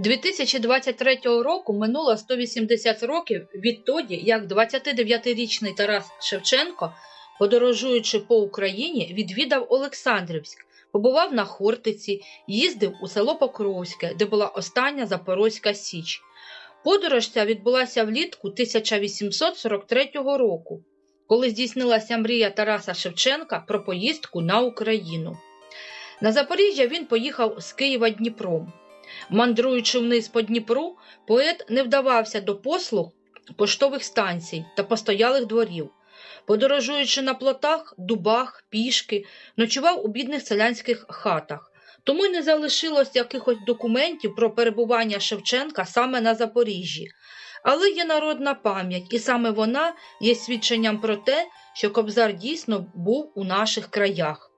2023 року минуло 180 років відтоді, як 29-річний Тарас Шевченко, подорожуючи по Україні, відвідав Олександрівськ, побував на Хортиці, їздив у село Покровське, де була остання Запорозька Січ. Подорож ця відбулася влітку 1843 року, коли здійснилася мрія Тараса Шевченка про поїздку на Україну. На Запоріжжя він поїхав з Києва Дніпром. Мандруючи вниз по Дніпру, поет не вдавався до послуг поштових станцій та постоялих дворів. Подорожуючи на плотах, дубах, пішки, ночував у бідних селянських хатах. Тому й не залишилось якихось документів про перебування Шевченка саме на Запоріжжі. Але є народна пам'ять, і саме вона є свідченням про те, що Кобзар дійсно був у наших краях.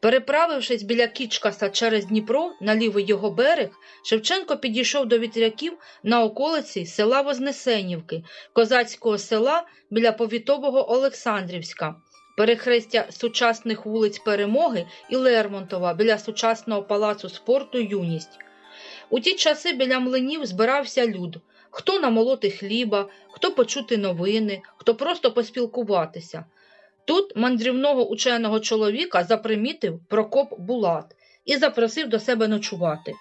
Переправившись біля Кічкаса через Дніпро на лівий його берег, Шевченко підійшов до вітряків на околиці села Вознесенівки, козацького села біля повітового Олександрівська, перехрестя сучасних вулиць Перемоги і Лермонтова біля сучасного палацу спорту Юність. У ті часи біля млинів збирався люд. Хто намолоти хліба, хто почути новини, хто просто поспілкуватися. Тут мандрівного ученого чоловіка запримітив Прокоп Булат і запросив до себе ночувати.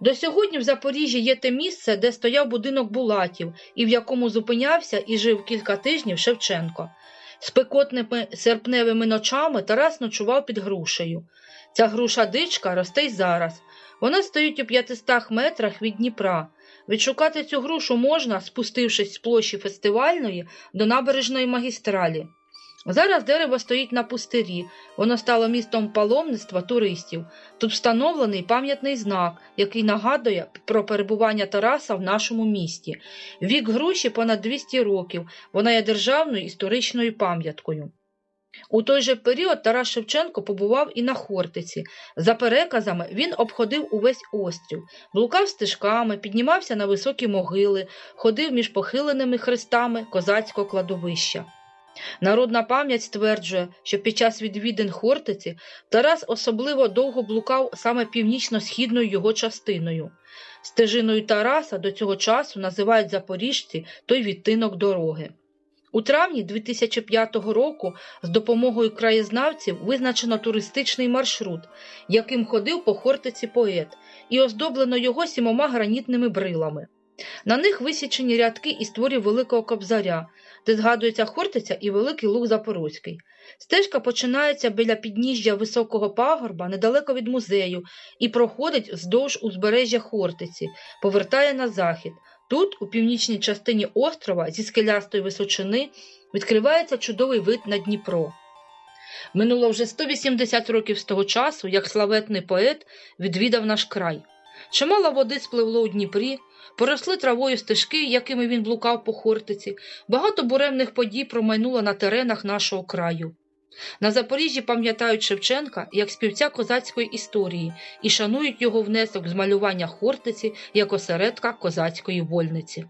До сьогодні в Запоріжжі є те місце, де стояв будинок Булатів, і в якому зупинявся і жив кілька тижнів Шевченко. Спекотними серпневими ночами Тарас ночував під грушею. Ця груша дичка росте й зараз. Вона стоїть у 500 метрах від Дніпра. Відшукати цю грушу можна, спустившись з площі фестивальної до набережної магістралі. Зараз дерево стоїть на пустирі, воно стало містом паломництва туристів. Тут встановлений пам'ятний знак, який нагадує про перебування Тараса в нашому місті. Вік груші понад 200 років, вона є державною історичною пам'яткою. У той же період Тарас Шевченко побував і на Хортиці. За переказами, він обходив увесь острів, блукав стежками, піднімався на високі могили, ходив між похиленими хрестами козацького кладовища. Народна пам'ять стверджує, що під час відвідин Хортиці Тарас особливо довго блукав саме північно-східною його частиною. Стежиною Тараса до цього часу називають запоріжці той відтинок дороги. У травні 2005 року з допомогою краєзнавців визначено туристичний маршрут, яким ходив по Хортиці поет, і оздоблено його сімома гранітними брилами. На них висічені рядки із творів Великого Кобзаря, де згадується Хортиця і Великий Луг Запорозький. Стежка починається біля підніжжя високого пагорба недалеко від музею і проходить вздовж узбережжя Хортиці, повертає на захід. Тут, у північній частині острова, зі скелястої височини, відкривається чудовий вид на Дніпро. Минуло вже 180 років з того часу, як славетний поет відвідав наш край. Чимало води спливло у Дніпрі, поросли травою стежки, якими він блукав по Хортиці, багато буремних подій промайнуло на теренах нашого краю. На Запоріжжі пам'ятають Шевченка як співця козацької історії і шанують його внесок з малювання Хортиці як осередка козацької вольниці.